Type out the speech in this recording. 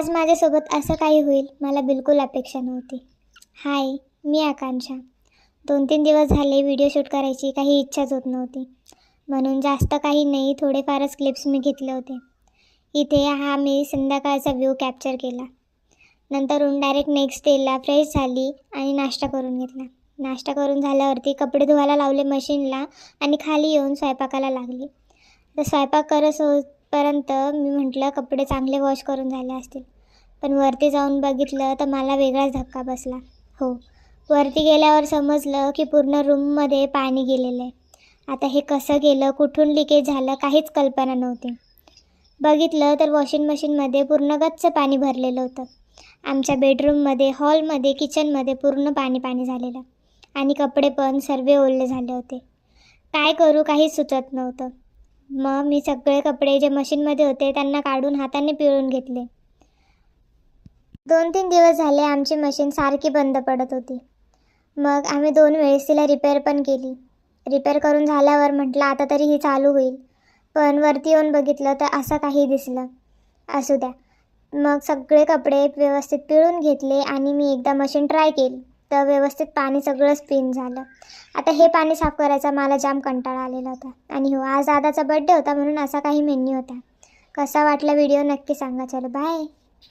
आज माझ्यासोबत असं काही होईल मला बिलकुल अपेक्षा नव्हती. हाय मी आकांक्षा. दोन तीन दिवस झाले व्हिडिओ शूट करायची काही इच्छाच होत नव्हती. म्हणून जास्त काही नाही थोडेफारच क्लिप्स मी घेतले होते. इथे हा मी संध्याकाळचा व्ह्यू कॅप्चर केला. नंतरून डायरेक्ट नेक्स्ट डेला फ्रेश झाली आणि नाश्ता करून घेतला. नाश्ता करून झाल्यावरती कपडे धुवायला लावले मशीनला आणि खाली येऊन स्वयंपाकाला लागली. तर स्वयंपाक करत होईपर्यंत मी म्हटलं कपडे चांगले वॉश करून झाले असतील. पण वरती जाऊन बघितलं तर मला वेगळाच धक्का बसला. हो वरती गेल्यावर समजलं की पूर्ण रूममध्ये पाणी गेलेलं आहे. आता हे कसं गेलं कुठून लिकेज झालं काहीच कल्पना नव्हती. बघितलं तर वॉशिंग मशीनमध्ये पूर्ण गच्च पाणी भरलेलं होतं. आमच्या बेडरूममध्ये हॉलमध्ये किचनमध्ये पूर्ण पाणी पाणी झालेलं. आणि कपडे पण सर्व ओले झाले होते. काय करू काहीच सुचत नव्हतं. मग मी सगळे कपडे जे मशीनमध्ये होते त्यांना काढून हाताने पिळून घेतले. दोन तीन दिवस झाले आमची मशीन सारखी बंद पडत होती. मग आम्ही दोन वेळेस तिला रिपेअर पण केली. रिपेअर करून झाल्यावर म्हटलं आता तरी ही चालू होईल. पण वरती येऊन बघितलं तर असं काही दिसलं. असू द्या. मग सगळे कपडे व्यवस्थित पिळून घेतले आणि मी एकदा मशीन ट्राय केली. तर व्यवस्थित पाणी सगळं स्पिन झालं. आता हे पाणी साफ करायचा मला जाम कंटाळा आलेला होता. आणि हो आज दादाचा बड्डे होता म्हणून असा काही मेन्यू होता. कसा वाटला व्हिडिओ नक्की सांगा. चलो बाय